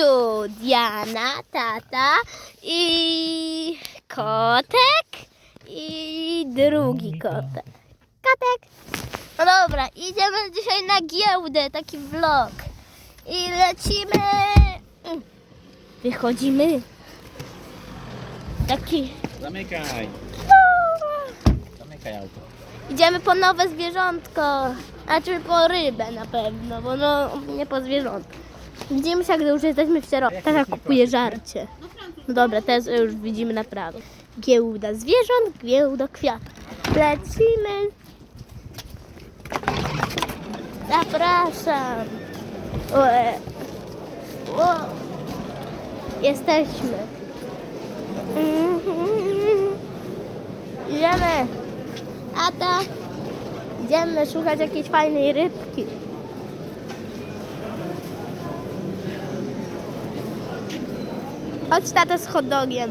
tu Diana, tata i kotek i drugi kotek. Kotek. No dobra, idziemy dzisiaj na giełdę, taki vlog. I lecimy. Wychodzimy. Taki. Zamykaj. Zamykaj auto. Idziemy po nowe zwierzątko. Znaczy po rybę na pewno, bo no nie po zwierzątko. Widzimy się, gdy już jesteśmy w środku. Tata kupuje żarcie. No dobra, teraz już widzimy naprawdę. Giełda zwierząt, giełda kwiatów. Lecimy. Zapraszam. O, e. o. Jesteśmy. Idziemy. Ata. Idziemy szukać jakiejś fajnej rybki. Chodź tata z hot dogiem.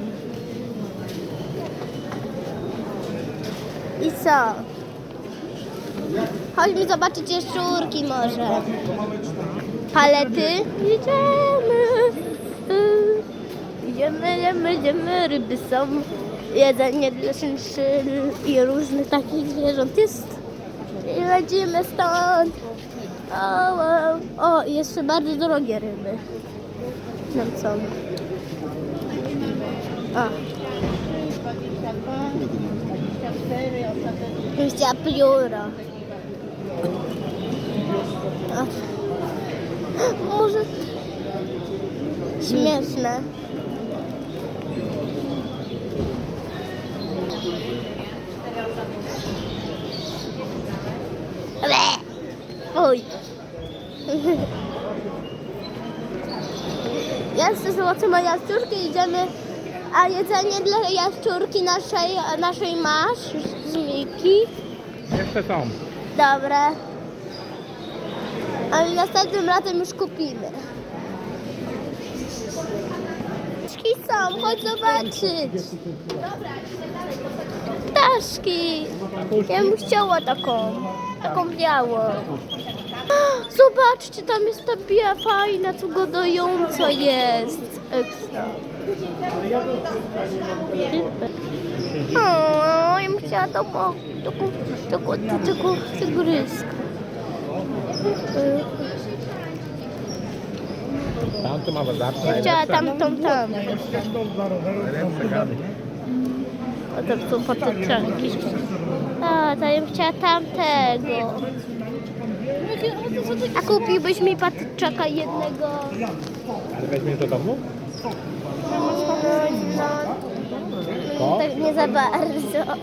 I co? Chodźmy zobaczyć jaszczurki może. Palety? Idziemy. Y, Idziemy, idziemy, idziemy. Ryby są. Jedzenie dla szynszyl i różnych takich zwierząt jest. I lecimy stąd. O, o, i jeszcze bardzo drogie ryby. Tam są. O. Chciała pióro. Może... Śmieszne. Oj. Ja chcę zobaczymy jaszczurki, idziemy. A jedzenie dla jaszczurki naszej, naszej masz z Miki. Jeszcze są. Dobra. Ale następnym razem już kupimy. Ptaszki są, chodź zobaczyć. Ptaszki. Ja bym chciała taką, taką białą. Zobaczcie, tam jest ta biała fajna, co godująca jest. Ekstra. O, ja bym chciała taką, taką, taką, taką tygryskę. Tam tu mamy zawsze. Ja chciała tamtą tam. O, to są patyczanki. A, to ja bym chciała tamtego. A kupiłbyś mi patyczaka jednego? Ale weźmiesz do domu? No, tak nie za bardzo.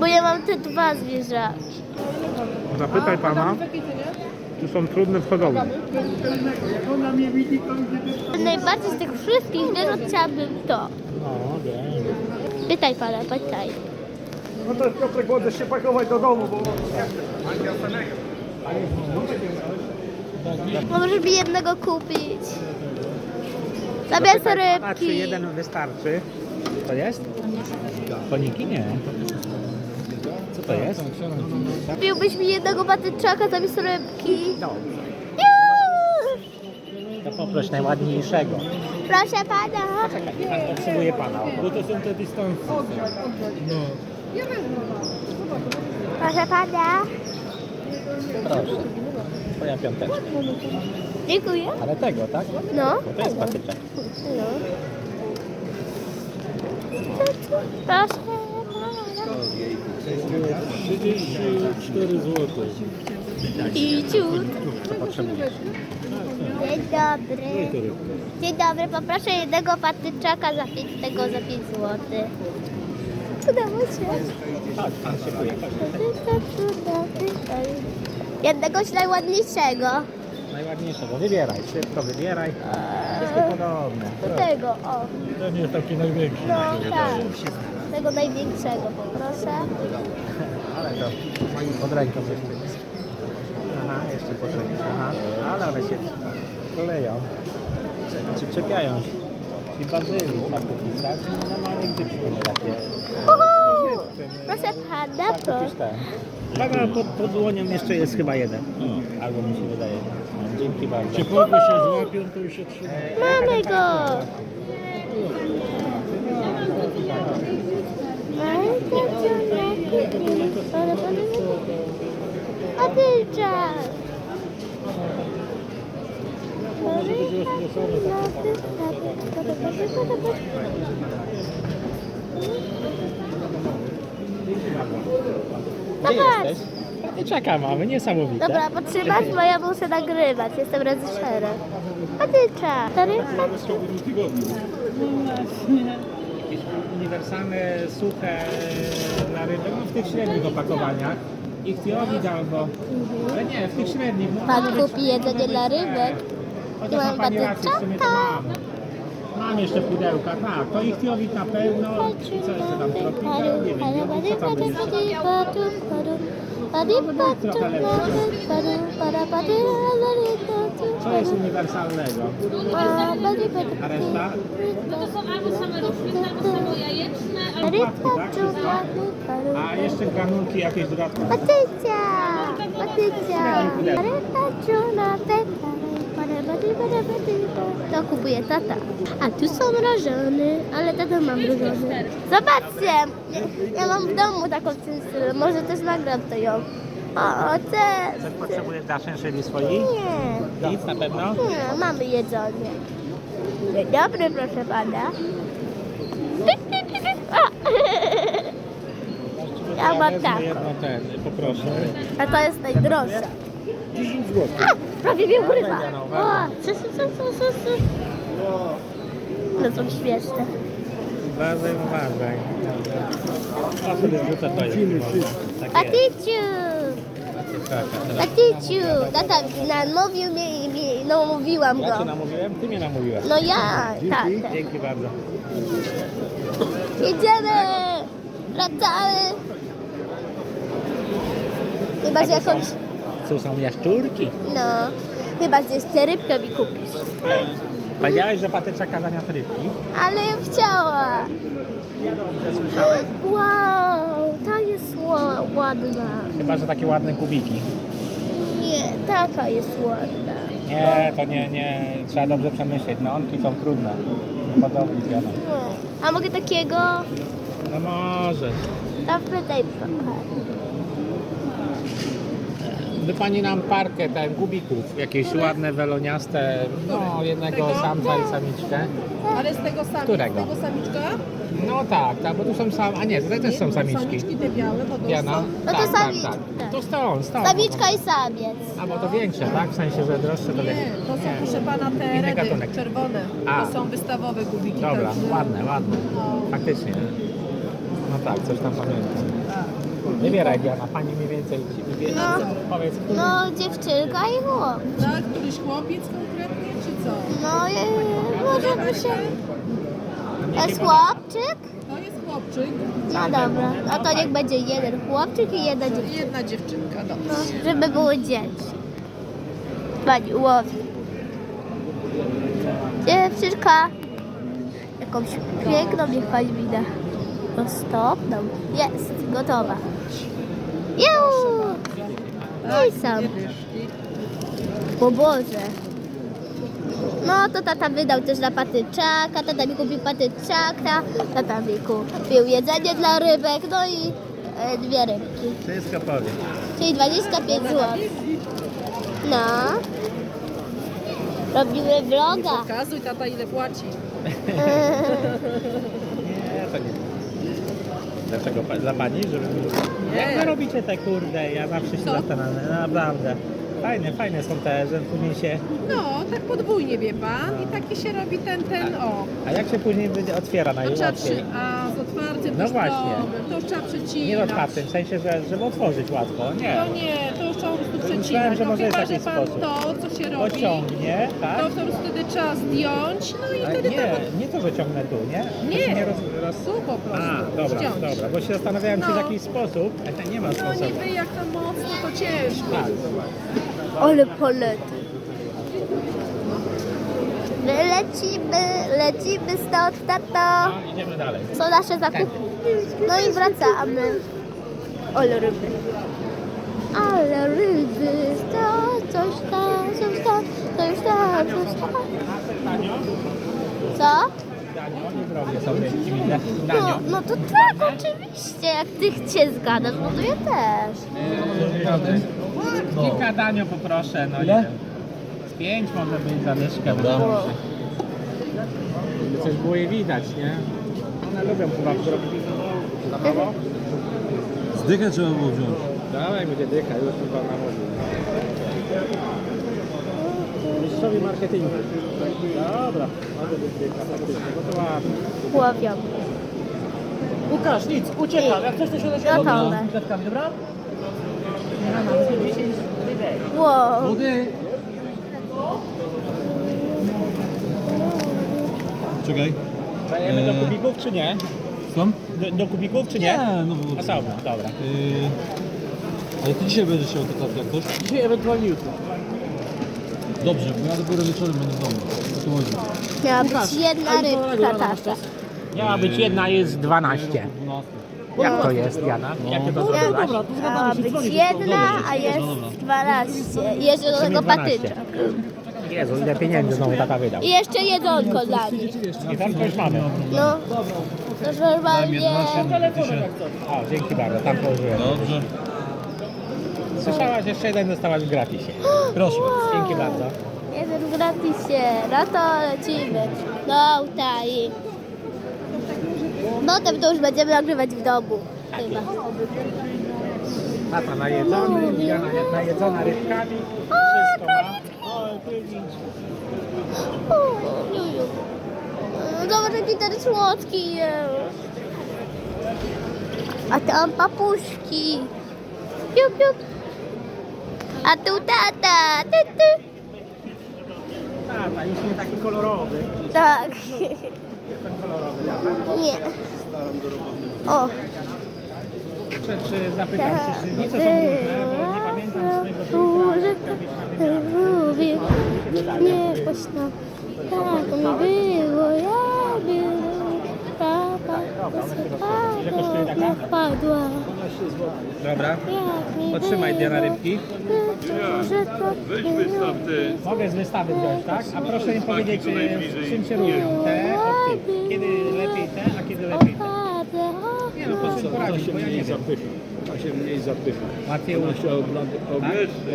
Bo ja mam te dwa zwierzaki. Zapytaj pana, czy są trudne w hodowli. Najbardziej z tych wszystkich zwierząt chciałabym to. No. Pytaj pana, pytaj. No to Piotrek możesz się pakować do domu, bo Możesz mi jednego kupić. Zamiast A czy rybki. jeden wystarczy? To jest? Koniki nie. Co to jest? Kupiłbyś mi jednego patyczaka zamiast rybki. No. Juuu! To poproś najładniejszego. Proszę pana. Czekaj, pan potrzebuje pana. Bo to są te dystanse. Proszę pana. Proszę. Twoja piąteczka. Dziękuję. Ale tego, tak? No. Bo to jest patyczek. No. Proszę pana. 34 zł. I ciut. Co potrzebujesz? Dzień dobry. Dzień dobry, poproszę jednego patyczaka za 5 tego za 5 zł. Udało się. Chodź, pan szykuje. Jednego najładniejszego. Najładniejszego. Wybieraj, szybko wybieraj. Wszystkie podobne. Do tego, o. Ten jest taki największy. No tak. Tego największego poproszę. Ale to pod ręką jeszcze jest. Aha, jeszcze pod ręką. Aha, ale one się kleją. Czy czepiają się. I bazyli faktycznie, tak? Gdybyśmy nie takie. Uhu! Proszę pana, Przecież proszę. ten. Tak, a pod, pod dłonią jeszcze jest chyba jeden. Albo mi się wydaje. Dzięki bardzo. Ciepłego się złapią, to już się trzyma. Mamy go! Gdzie Zobacz. Nie czekam, mamy, niesamowite. Dobra, potrzymasz, bo ja muszę nagrywać. Jestem reżyserem. Patycza! Stary, patrz. Jakieś uniwersalne, suche dla rybek, no w tych średnich opakowaniach. Ich tiowi albo... Ale nie, w tych średnich. No, Pan nawet- kupi jedzenie dla rybek. Chociaż ma mam pani rację, w sumie to patyczaka. mam. Mam jeszcze pudełka, tak. To ich tiowi na pewno. I co jeszcze tam? Tropika? Nie wiem, co tam będzie. Co jest uniwersalnego? A reszta? A jeszcze granulki jakieś dodatkowe. Patycja! Patycja! To kupuje tata. A tu są mrożone, ale tata ma mrożone. Zobaczcie! Ja mam w domu taką cynstylę. Może też nagram to ją. O, te... Coś potrzebujesz dla szyli swojej? Nie, Nic na pewno? nie, mamy jedzenie. Dzień dobry, proszę pana. O! Ja mam tak. jedno ten, poproszę. A to jest najdroższa. 10 zł. A, prawie mnie urywa. no, O, co, co, co, co, co, co. No są śmieszne. Uważaj, uważaj. O, sobie rzucę to jest. Tak jest. Paticiu! Tak, namówił mnie i no mówiłam Ja cię go. namówiłem? Ty mnie namówiłeś. No ja, tatę. Dzięki bardzo. Jedziemy! Wracamy! Chyba, że jakąś, Tu są jaszczurki. no, chyba, że jeszcze rybkę mi kupisz. Powiedziałeś, że patyczaka zamiast rybki. Ale ja chciała. Wow, ta jest ła- ładna. Chyba, że takie ładne kubiki. Nie, taka jest ładna. Nie, to nie, nie. Trzeba dobrze przemyśleć. No, onki są trudne. Podobnie zjadam. Nie. A mogę takiego? No może. Tam tutaj pokażę. By pani nam parkę ten kubików, jakieś ładne, weloniaste, no jednego samca i samiczkę. Ale z tego samiczka? Którego? Z tego samiczka? No tak, tak, bo tu są sam, a nie, tutaj też są samiczki. Samiczki te białe, bo to Jana? są... No to tak, tak, samiczka. tak. To stąd, stąd. Samiczka i samiec. A bo to większe, tak? W sensie, że droższe to Nie, większe. to są proszę pana te Inny redy czerwone. A. To są wystawowe gubiki. Dobra, także- ładne, ładne. No. Faktycznie. No tak, coś tam pamiętam. Wybieraj Jana, pani mniej więcej ci wybiera. No. Powiedz, który... No, dziewczynka i chłop. Tak, któryś chłopiec konkretnie, czy co? No, je, może by się... To jest chłopczyk? To jest chłopczyk, No dobra, no to niech będzie jeden chłopczyk i jedna dziewczynka. jedna dziewczynka, dobrze. No, żeby było dzieci. Pani łowi. Dziewczynka. Jakąś piękną niech pani mi da. Roztopną. Jest, gotowa. Ju! No i sam. O Boże. No to tata wydał też na patyczaka, tata mi kupił patyczaka, tata mi kupił jedzenie dla rybek, no i e, dwie rybki. Wszystko powiem. Czyli 25 zł. No. Robimy vloga. Pokazuj tata ile płaci. Nie, to nie. Dlaczego? pa- Dla pani? Żeby... Jak wy robicie te kurde? Ja zawsze się Co? zastanawiam. Naprawdę. Fajne, fajne są te, że później się... No, tak podwójnie wie pan i taki się robi ten, ten, o. A jak się później będzie otwiera To trzeba najłatwiej? przy... A, No to właśnie. To już trzeba przecinać. Nie otwartym, w sensie, że żeby otworzyć łatwo. Nie. To nie, to już trzeba po prostu Myślałem, przecinać. że No może jest chyba, że jakiś pan sposób. to, co się robi, Pociągnie, tak? to po prostu wtedy trzeba zdjąć, no i wtedy nie, to nie to, że ciągnę tu, nie? To Nie. się nie roz, roz... tu po prostu A, dobra, zdjąć. dobra, bo się zastanawiałem, czy w No. jakiś sposób, ale nie ma No sposobu. niby jak to mocno, to ciężko. Tak. Ale polety. My lecimy, lecimy stąd, tato. No, idziemy dalej. Są nasze zakupy. No i wracamy. Ale ryby. Ale ryby, to coś tam, coś tam. Tak, to już tak. Co? No, no to tak, oczywiście. Jak ty się zgadasz, no to ja też. Kilka danio poproszę, no Ile? Z pięć może być za dyszkę. bo Coś było je widać, nie? One lubią chyba wzrok. Na prawo? Zdychę trzeba było wziąć. Dawaj, będzie dycha, już chyba namówił. Mistrzowi marketingu. Dobra, może być dycha, faktycznie, bo to ładnie. Łowią. Łukasz, nic, uciekam. Jak coś to się da Gotowe. Zetkami, dobra? Wow. Wody! Czekaj. Dajemy do Eee. kubików czy nie? Są? Do, do kubików czy nie? Nie, no bo... A są, dobra. Yy, ale ty dzisiaj będziesz chciał to jak ktoś? Dzisiaj ewentualnie jutro. Dobrze, bo ja dopiero wieczorem będę w domu. O to chodzi. Miała być jedna rybka taka. Miała być jedna, jest 12. 12. Jak to jest, Jana? Jak ty to zrobiłaś? Miała być jedna, a jest 12. Jeszcze do tego 12. patyczek. Jezu, ile pieniędzy znowu tata wydał. I jeszcze jedzonko dla nich. I tam to już mamy. No. To normalnie. O, dzięki bardzo, tam położyłem. Dobrze. Słyszałaś, jeszcze jeden dostałaś w gratisie. Proszę. Dzięki bardzo. Jeden gratisie. No to lecimy. No tutaj. Potem to już będziemy nagrywać w domu. Chyba. Tata najedzony, Jana najedzona rybkami. Wszystko ma. O, widzisz. O, Juju. No Zobacz jaki ten słodki jest. A tam papuszki. Piu, piu. A tu tata. Ty, ty. Tata, już nie taki kolorowy. Tak. Nie. O. Czy, czy zapytam się, czy nie co są różne, filtra. Lubię. Nie pośno. Tak mi było. Ja wiem. Papa. Ile kosztuje taka? Padła. Dobra. Potrzymaj Diana rybki. Że to było. Mogę z wystawy wziąć, tak? A proszę mi powiedzieć, czy- czym się różnią te od tych. Kiedy lepiej te, a kiedy lepiej te. Nie no, proszę poradzić, bo ja nie wiem. To się mniej zapycha. Mateusz, Ona się oblad, ob,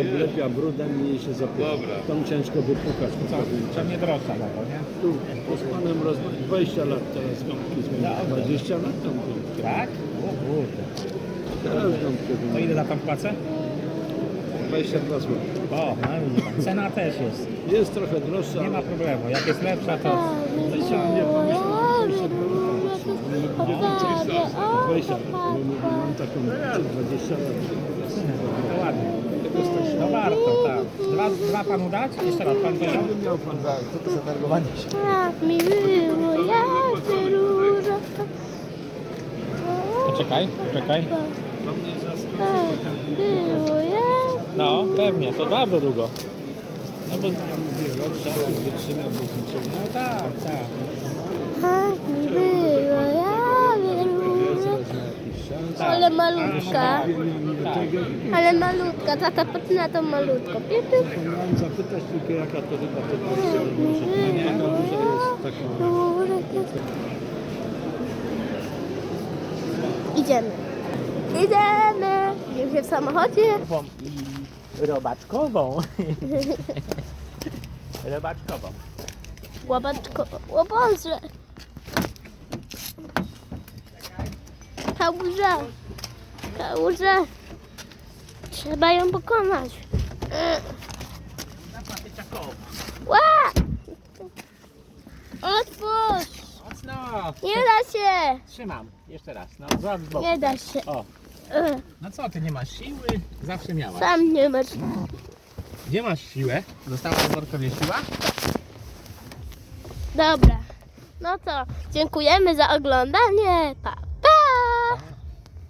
oblepia brudem, mniej się zapycha. Dobra. Tam ciężko wypukać. co? To nie droższa na to, nie? Tu, bo z panem roz... 20 lat teraz gąbki zmieniłem. 20 lat tą gąbkę. Tak? O kurde. Teraz gąbkę To wymieniłem. ile za tą płacę? 22 zł. O, no. Cena też jest. Jest trochę droższa, Nie ma problemu. Jak jest lepsza, to... ale nie 20 lat. Bo Mam taką 20 lat. To ładnie. No warto, tak. Dwa, panu dać? Jeszcze raz, pan powiedział? Jak mi było, jak ty róża. Poczekaj, poczekaj. Tak No, pewnie, to bardzo długo. No bo... No tak, tak. tak mi było, jak róża. tak. Ale malutka, tak. ale malutka, tata patrz na tą malutką. Piu, piu. Miałem zapytać tylko jaka to chyba to jest. Idziemy. Idziemy. Już się w samochodzie. I robaczkową. robaczkową. Łapaczko. O Boże. Kałuża. Kałuża. Trzeba ją pokonać. Ła! Otwórz! Mocno. Nie da się! Trzymam. Jeszcze raz. No, złap z boku. Nie da się. O, E, no co, ty nie masz siły? Zawsze miałaś. Sam nie masz. Gdzie masz siłę? Została w workowie siła? Dobra. No to dziękujemy za oglądanie. Pa.